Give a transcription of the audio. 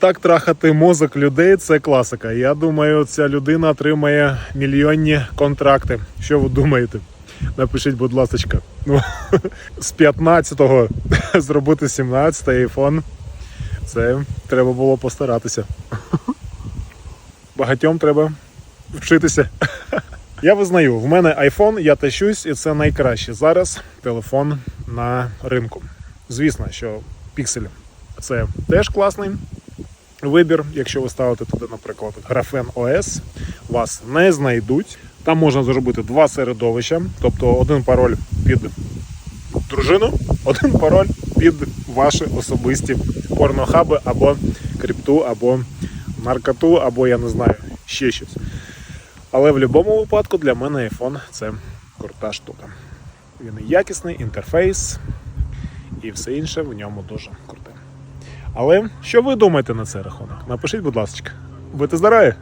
так трахати мозок людей це класика. Я думаю, ця людина отримає мільйонні контракти. Що ви думаєте? Напишіть, будь ласка. Ну, з 15-го зробити 17-й айфон. Це треба було постаратися. Багатьом треба вчитися. Я визнаю, в мене iPhone, я тащусь, і це найкраще зараз телефон на ринку. Звісно, що піксель це теж класний вибір. Якщо ви ставите туди, наприклад, Graphene OS, вас не знайдуть. Там можна зробити два середовища, тобто один пароль під дружину, один пароль під ваші особисті порнохаби або крипту, або наркоту, або я не знаю, ще щось. Але в будь-якому випадку для мене iPhone це крута штука. Він якісний, інтерфейс і все інше в ньому дуже круте. Але що ви думаєте на цей рахунок? Напишіть, будь ласка. Будьте здорові!